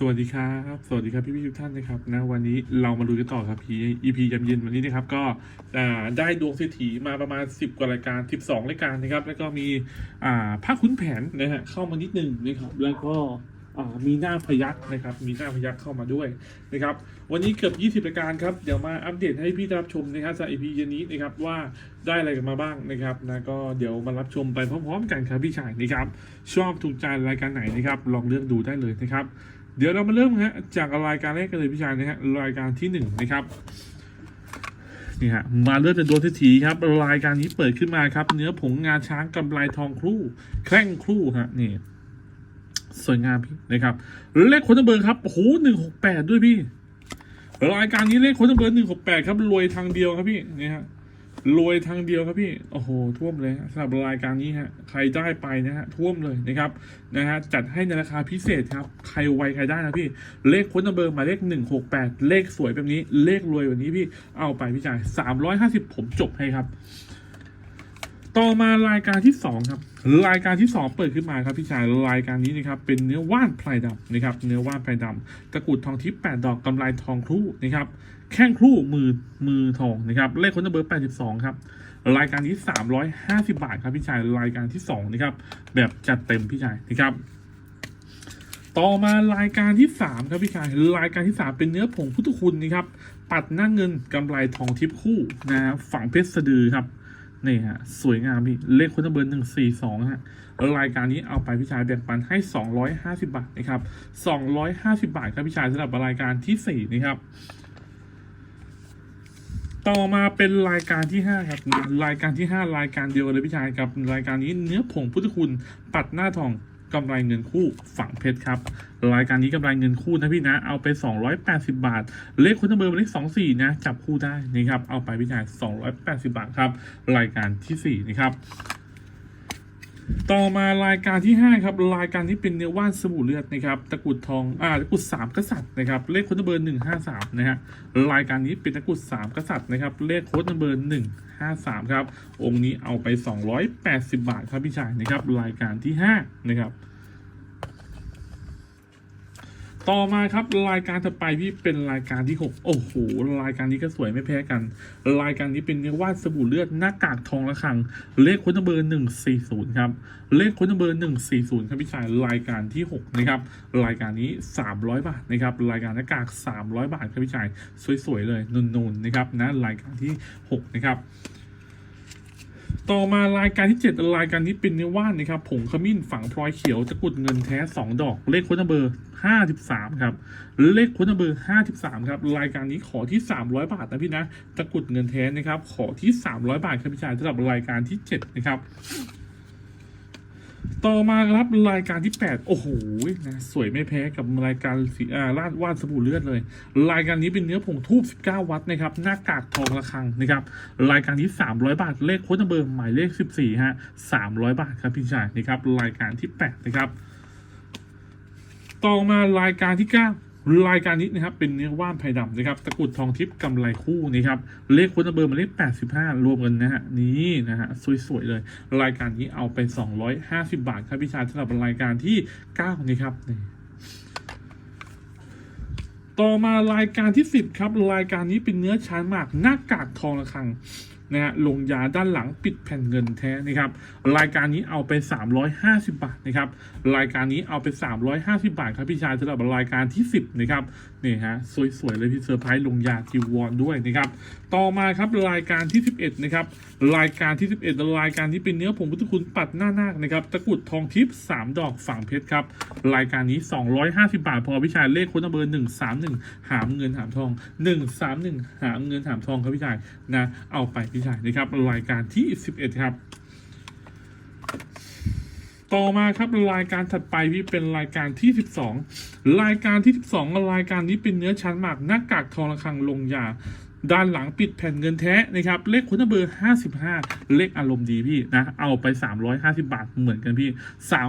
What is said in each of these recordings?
สวัสดีครับ สวัสดีครับพี่พี่ทุกท่านนะครับนะวันนี้เรามาดูกันต่อครับพี่ EP ยำเย็นวันนี้นะครับก็ได้ดวงเศรษฐีมาประมาณ 10 กว่ารายการ 12 รายการนะครับ แล้วก็มีอ่าผ้าคุ้นแผนนะฮะเข้ามานิดนึงนะครับ แล้วก็มีหน้าพยักนะครับ มีหน้าพยักเข้ามาด้วยนะครับ วันนี้เกือบ 20 รายการครับ เดี๋ยวมาอัปเดตให้พี่รับชมนะครับสำหรับ EP เย็นนี้นะครับว่าได้อะไรกันมาบ้างนะครับนะก็เดี๋ยวมารับชมไปพร้อมๆ กันครับพี่ชายนะครับ ชอบถูกใจรายการไหนนะครับ ลองเลือกดูได้เลยนะครับ เดี๋ยวเรามาเริ่มฮะจากรายการแรกกันเลยพี่ชายนะฮะรายการที่หนึ่งนะครับนี่ฮะมาเลือกจะโดนเศรษฐีครับรายการนี้เปิดขึ้นมาครับ เนื้อผงงาช้างกำไรทองครู่แคร่งครู่ฮะนี่สวยงามพี่นะครับเลขคนเบอร์ครับโอ้โหหนึ่งหกแปดด้วยพี่รายการนี้เลขคนเบอร์หนึ่งหกแปดครับรวยทางเดียวครับพี่นี่ฮะ รวยทางเดียวครับพี่ โอ้โห ท่วมเลยสำหรับรายการนี้ฮะ ใครได้ไปนะฮะ ท่วมเลยนะครับ นะฮะ จัดให้ในราคาพิเศษครับ ใครไวใครได้นะพี่ เลขค้นเบอร์มาเลขหนึ่งหกแปดเลขสวยแบบนี้ เลขรวยแบบนี้พี่ เอาไปพี่จ่ายสามร้อยห้าสิบผมจบให้ครับ ต่อมารายการที่สองครับ รายการที่สองเปิดขึ้นมาครับพี่ชายรายการนี้นะครับเป็นเนื้อว่านพลายดำนะครับเนื้อว่านพลายดำตะกุดทองทิพย์แปดดอกกำไรทองครู่นะครับแข้งครู่มือมือทองนะครับเลขคนเบอร์แปดสิบสองครับ รายการนี้สามร้อยห้าสิบาทครับพี่ชายรายการที่สองนะครับแบบจัดเต็มพี่ชายนะครับต่อมารายการที่สามครับพี่ชายรายการที่สามเป็นเนื้อผงพุทธคุณนะครับปัดหน้าเงินกำไรทองทิพย์คู่นะฝั่งเพชรสะดือครับ นี่ฮะ สวยงามพี่ เลขคนเบอร์หนึ่งสี่สองฮะรายการนี้เอาไปพี่ชายแบ่งปันให้สองร้อยห้าสิบาทนะครับสองร้อยห้าสิบาทครับพี่ชายสำหรับรายการที่สี่นะครับ ต่อมาเป็นรายการที่ห้าครับ รายการที่ห้ารายการเดียวเลยพี่ชายครับรายการนี้เนื้อผงพุทธคุณปัดหน้าทอง กำไรเงินคู่ฝั่งเพชรครับ รายการนี้กำไรเงินคู่นะพี่นะ เอาไป 280 บาท เลขคุณเบอร์เป็นเลข24 นะ จับคู่ได้นะครับ เอาไปพี่ชาย280 บาทครับ รายการที่ 4 นะครับ ต่อมารายการที่ 5 ครับ รายการที่เป็นเนื้อว่านสบู่เลือดนะครับตะกุดทองอ่าตะกุดสามกษัตริย์นะครับเลขโค้ดเบอร์หนึ่งห้าสามนะฮะรายการนี้เป็นตะกุดสามกษัตริย์นะครับเลขโค้ดเบอร์หนึ่งห้าสามครับองค์นี้เอาไป 280 บาทครับพี่ชายนะครับรายการที่5นะครับ ต่อมาครับรายการถัดไปพี่เป็นรายการที่ 6 โอ้โห รายการนี้ก็สวยไม่แพ้กัน รายการนี้เป็นเนื้อว่านสบู่เลือดหน้ากากทองระฆัง เลขค้นเบอร์ 140 ครับ เลขค้นเบอร์ 140 ครับพี่ชายรายการที่ 6 นะครับ รายการนี้ 300 บาทนะครับ รายการหน้ากาก 300 บาทครับพี่ชาย สวยๆเลยนูนๆนะครับนะรายการที่ 6 นะครับ ต่อมารายการที่ 7 รายการนี้เป็นเนื้อว่านนะครับผงขมิ้นฝังพลอยเขียวตะกุดเงินแท้ 2 ดอก เลขค้นเบอร์53 ครับ เลขค้นเบอร์ 53 ครับ รายการนี้ขอที่ 300 บาทนะพี่นะ ตะกุดเงินแท้นะครับ ขอที่ 300 บาทครับพี่ชายสำหรับรายการที่ 7 นะครับ ต่อมาครับรายการที่ 8 โอ้โหนะสวยไม่แพ้กับรายการสีอาลาดวาดสบู่เลือดเลย รายการนี้เป็นเนื้อผงทูบ19 วัตต์นะครับหน้ากากทองระฆังนะครับรายการที่ 300 บาทเลขโค้ดเบอร์หมายเลข 14ฮะ300 บาทครับพี่ชายนะครับรายการที่ 8 นะครับ ต่อมารายการที่ 9 รายการนี้นะครับเป็นเนื้อว่านไผ่ดำนะครับตะกรุดทองทิพย์กำไรคู่นะครับเลขค้ดเบอร์มาเลข 85 รวมกันนะฮะนี่นะฮะสวยๆเลย รายการนี้เอาไป 250 บาทครับพี่ชายสำหรับรายการที่ 9 นี่ครับนี่ต่อมารายการที่ 10 ครับ รายการนี้เป็นเนื้อชานหมากหน้ากากทองระฆัง นะฮะลงยาด้านหลังปิดแผ่นเงินแท้นะครับ รายการนี้เอาไป 350 บาทนะครับ รายการนี้เอาไป 350 บาทครับพี่ชายสำหรับรายการที่ 10 นะครับนี่ฮะสวยๆเลยพี่เซอร์ไพรส์ลงยาทิวอนด้วยนะครับ ต่อมาครับรายการที่ 11 นะครับ รายการที่ 11 รายการที่เป็นเนื้อผงพุทธคุณปัดหน้านาคนะครับตะกรุดทองทิพย์3ดอกฝั่งเพชรครับ รายการนี้ 250 บาท พอพี่ชายเลขค้ดเบอร์ 131 หามเงินหามทอง 131 หามเงินหามทองครับพี่ชายนะเอาไปพี่ชายนะครับรายการที่ 11 ครับ ต่อมาครับรายการถัดไปพี่เป็นรายการที่ 12 รายการที่ 12 รายการนี้เป็นเนื้อชั้นหมากหน้ากากทองระฆังลงยา ด้านหลังปิดแผ่นเงินแท้นะครับ เลขคุณเบอร์ 55 เลขอารมณ์ดีพี่นะ เอาไป 350 บาทเหมือนกันพี่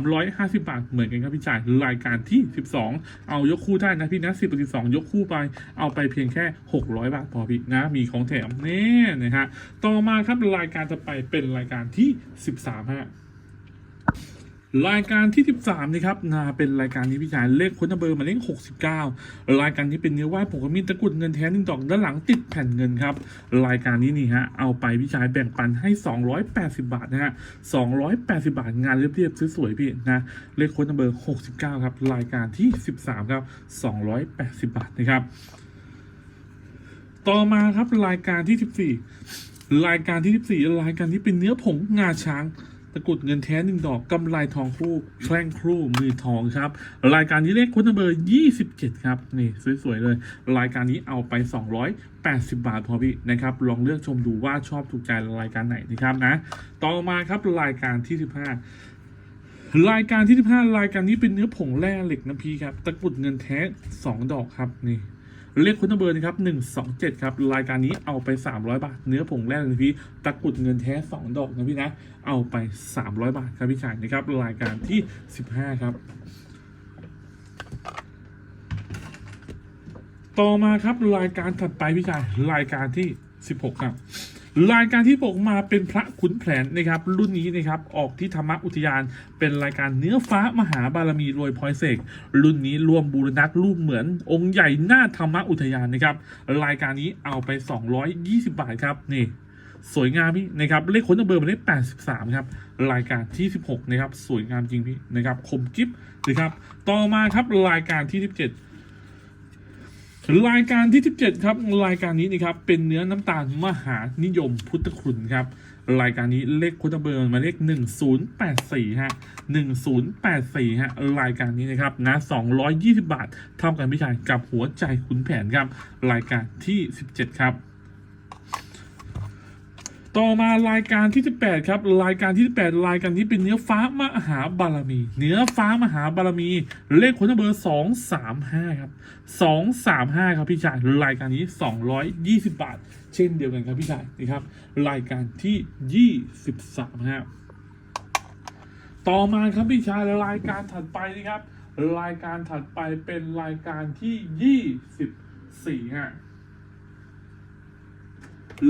350 บาทเหมือนกันครับพี่จ่ายรายการที่ 12 เอายกคู่ได้นะพี่นะ 10กับ12 ยกคู่ไป เอาไปเพียงแค่ 600 บาทพอพี่นะ มีของแถมแน่นะฮะ ต่อมาครับรายการต่อไปเป็นรายการที่ 13ฮะ รายการที่ 13นะครับนาเป็นรายการที่พี่ชายเลขค้นเบอร์หมายเลข69 รายการนี้เป็นเนื้อว่านผงกระมิ้นตะกุดเงินแท้หนึ่งดอกด้านหลังติดแผ่นเงินครับ รายการนี้นี่ฮะเอาไปพี่ชายแบ่งปันให้ 280 บาทนะฮะ280 บาทงานเรียบๆสวยๆพี่นะเลขค้นเบอร์ 69 ครับ รายการที่ 13 ครับ 280 บาทนะครับ ต่อมาครับรายการที่ 14 รายการที่ 14 รายการที่เป็นเนื้อผงงาช้างะกรุดเงินแท้หนึ่งดอกกำไรทองคู่แคล่งครู่มือทองครับ รายการนี้เลขคุณเบอร์27 ครับ นี่สวยๆเลย รายการนี้เอาไป 280 บาทพอพี่นะครับ ลองเลือกชมดูว่าชอบถูกใจรายการไหนนะครับนะ ต่อมาครับรายการที่ 15รายการที่ 15 รายการนี้เป็นเนื้อผงแร่เหล็กน้ำพีครับ ตะกรุดเงินแท้ 2 ดอกครับนี่ เลขคุณเบอร์นะครับหนึ่งสองเจ็ดครับรายการนี้เอาไปสามร้อยบาท เนื้อผงแรกเลยพี่ตะกรุดเงินแท้สองดอกนะพี่นะเอาไปสามร้อยบาทครับพี่ชายนะครับรายการที่สิบห้าครับต่อมาครับรายการถัดไปพี่ชายรายการที่สิบหกครับ รายการที่ปกมาเป็นพระขุนแผนนะครับ รุ่นนี้นะครับออกที่ธรรมอุทยาน เป็นรายการเนื้อฟ้ามหาบารมีรวยพลอยเสกรุ่นนี้รวมบูรณักรูปเหมือนองค์ใหญ่หน้าธรรมอุทยานนะครับ รายการนี้เอาไป 220 บาทครับนี่สวยงามพี่นะครับเลขค้นเบอร์หมายเลข83 ครับ รายการที่ 16 นะครับ สวยงามจริงพี่นะครับคมกิฟนะครับต่อมาครับรายการที่ 17 รายการที่ 17 ครับ รายการนี้นะครับเป็นเนื้อน้ำตาลมหานิยมพุทธคุณครับ รายการนี้เลขคุณเบอร์มาเลข 1084 ฮะ 1084 ฮะ รายการนี้นะครับนะ 220 บาท เท่ากันพี่ชายกับหัวใจขุนแผนครับ รายการที่ 17 ครับ ต่อมารายการที่ 18 ครับ รายการที่ 18 รายการนี้เป็นเนื้อฟ้ามหาบารมี เนื้อฟ้ามหาบารมี เลขคนเบอร์ 235 ครับ 235 ครับพี่ชาย รายการนี้ 220 บาท เช่นเดียวกันครับพี่ชายนะครับ รายการที่ 23ครับต่อมาครับพี่ชายรายการถัดไปนะครับ รายการถัดไปเป็นรายการที่ 24ฮะ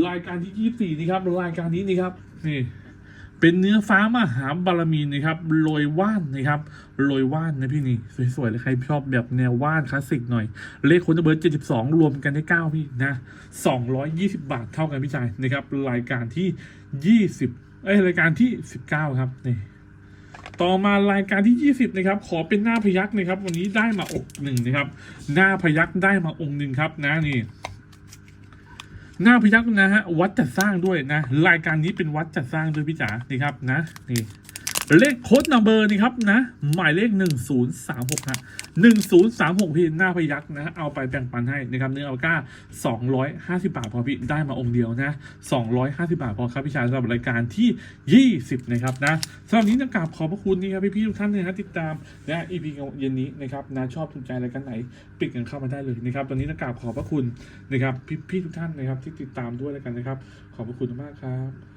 รายการที่ยี่สี่นี่ครับรายการนี้นี่ครับนี่เป็นเนื้อฟ้ามหาบารมีนะครับโรยว่านนะครับโรยว่านนะพี่นี่สวยๆเลยใครชอบแบบแนวว่านคลาสสิกหน่อย เลขคนเบอร์เจ็ดสิบสองรวมกันได้เก้าพี่นะสองร้อยยี่สิบาทเท่ากันพี่ชายนะครับ รายการที่ยี่สิบเอ้ยรายการที่สิบเก้าครับนี่ต่อมารายการที่ 20 นะครับ ขอเป็นหน้าพยักนะครับ วันนี้ได้มาอกหนึ่งนะครับ หน้าพยักได้มาองค์หนึ่งครับนะนี่ หน้าพยักนะฮะวัดจัดสร้างด้วยนะ รายการนี้เป็นวัดจัดสร้างด้วยพี่จ๋านี่ครับนะนี่ เลขโค้ดนัมเบอร์นี่ครับนะ หมายเลขหนึ่งศูนย์สามหกฮะหนึ่งศูนย์สามหกพี่หน้าพยักนะ เอาไปแบ่งปันให้นะครับเนื้ออัลก้าสองร้อยห้าสิบาทพอพี่ได้มาองค์เดียวนะสองร้อยห้าสิบาทพอครับพี่ชายสำหรับรายการที่ยี่สิบนะครับนะสำหรับนี้นะกราบขอบพระคุณนี่ครับพี่พี่ๆทุกท่านนะฮะติดตามนะอีพีเย็นนี้นะครับนะชอบถูกใจรายการไหนปิดกันเข้ามาได้เลยนะครับตอนนี้นะกราบขอบพระคุณนะครับพี่พี่ๆทุกท่านนะครับที่ติดตามด้วยแล้วกันนะครับ ขอบพระคุณมากครับ